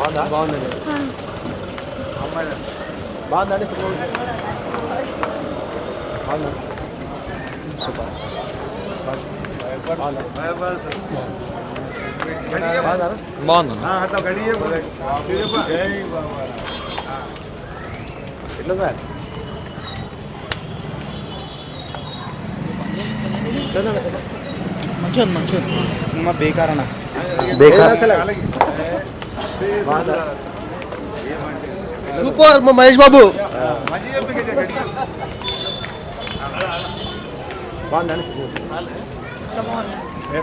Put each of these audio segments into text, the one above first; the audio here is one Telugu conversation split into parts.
బాగుందా బాగుందండి బాగుందండి సినిమా విషయం బాగుందా సూపర్ బాగుందా బాగుందా బాగుంది ఎట్లా సార్ మంచిగా ఉంది మంచిగా ఉంది సినిమా బేకార్ అన్న బాగుందా సూపర్ మా మహేష్ బాబు.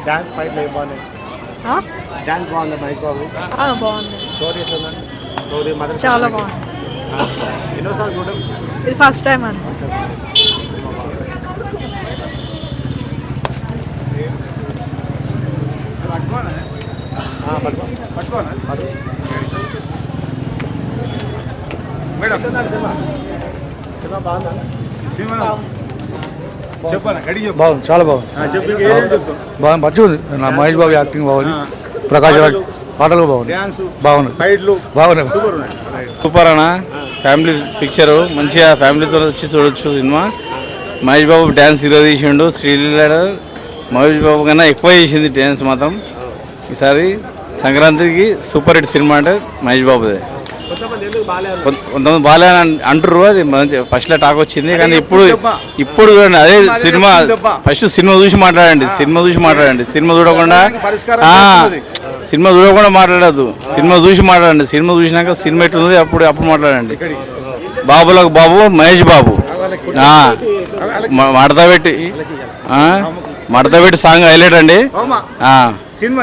డాన్స్ ఫైట్లు ఏం బాగున్నాయి. డాన్స్ బాగుందా మహేష్ బాబు? బాగుంది. స్టోరీ ఎట్లుందండి స్టోరీ చాలా బాగుంది. ఎన్నోసార్లు చూడడం. ఇది ఫస్ట్ టైం అండి. మేడం. బాగుందా? చాలా బాగుంది. బాగా నా మహేష్ బాబు యాక్టింగ్ బాగుంది. ప్రకాష్ రాజ్ పాటలు. బాగుంది బాగున్నాయి. బాగున్నాయి. సూపర్ అన్న. Family picture. మంచిగా ఫ్యామిలీతో వచ్చి చూడొచ్చు cinema. Mahesh Babu dance hero తీసిండు. శ్రీలీల మహేష్ బాబు కన్నా ఎక్కువ చేసింది డ్యాన్స్ మాత్రం. ఈసారి సంక్రాంతికి సూపర్ హిట్ సినిమా అంటే మహేష్ బాబుదే. కొంతమంది బాగా అంటారు అది మంచి ఫస్ట్లో టాక్ వచ్చింది కానీ ఇప్పుడు ఇప్పుడు చూడండి అదే సినిమా ఫస్ట్ సినిమా చూసి మాట్లాడండి సినిమా చూసి మాట్లాడండి సినిమా చూడకుండా. సినిమా చూడకుండా మాట్లాడద్దు సినిమా చూసి మాట్లాడండి సినిమా చూసినాక సినిమా ఎట్లుంది అప్పుడు అప్పుడు మాట్లాడండి. బాబులకు బాబు మహేష్ బాబు. మడత పెట్టి మడత పెట్టి సాంగ్ హైలైట్ అండి.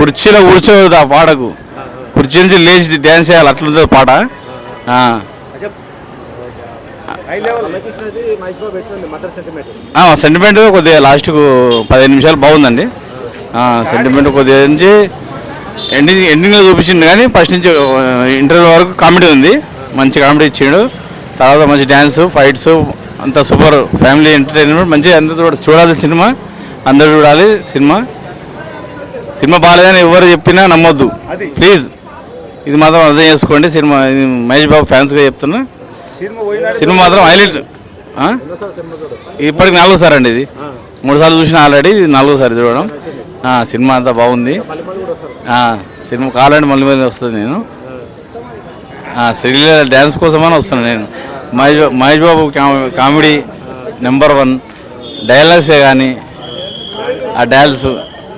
కుర్చీలో కూర్చోదు ఆ పాటకు కుర్చీ నుంచి లేచి డ్యాన్స్ చేయాలి అట్లుంటుంది పాట? సెంటిమెంట్ ఆ, సెంటిమెంట్ కొద్దిగా లాస్ట్కు పదిహేను నిమిషాలు బాగుందండి. ఆ, సెంటిమెంట్ కొద్దిగా నుంచి ఎండింగ్ ఎండింగ్లో చూపించింది కానీ ఫస్ట్ నుంచి ఇంటర్వ్యూ వరకు కామెడీ ఉంది. మంచి కామెడీ ఇచ్చిండు. తర్వాత మంచి డ్యాన్స్ ఫైట్స్ అంత సూపర్ ఫ్యామిలీ ఎంటర్టైన్మెంట్ మంచిగా అందరూ చూడ చూడాలి సినిమా. అందరూ చూడాలి సినిమా. సినిమా బాగాలేదని ఎవరు చెప్పినా నమ్మొద్దు. ప్లీజ్. ఇది మాత్రం అర్థం చేసుకోండి. సినిమా మహేష్ బాబు ఫ్యాన్స్గా చెప్తున్నా. సినిమా మాత్రం హైలైట్? ఇప్పటికి నాలుగో సార్ అండి ఇది. మూడు సార్లు చూసిన ఆల్రెడీ ఇది నాలుగో సారి చూడడం. సినిమా అంతా బాగుంది. సినిమా కావాలంటే మళ్ళీ మళ్ళీ వస్తుంది నేను. శ్రీలీల డ్యాన్స్ కోసమని వస్తున్నాను నేను. మహేష్ బాబు- మహేష్ బాబు కామె- కామెడీ నెంబర్ వన్. డైలాగ్సే కానీ ఆ డ్యాన్స్.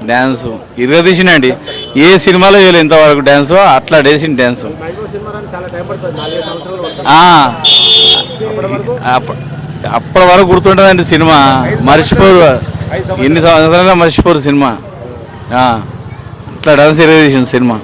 డ్యాన్స్. ఇరగదీసినండి ఏ సినిమాలో వేయలేదు ఇంతవరకు డ్యాన్స్ అట్లా డేసిన డ్యాన్స్. ఆ, అప్పటి వరకు గుర్తుంటుందండి సినిమా. మర్చిపోరు. ఎన్ని సంవత్సరాలు మర్చిపోరు సినిమా. అట్లా డ్యాన్స్ ఇరగదీసింది సినిమా.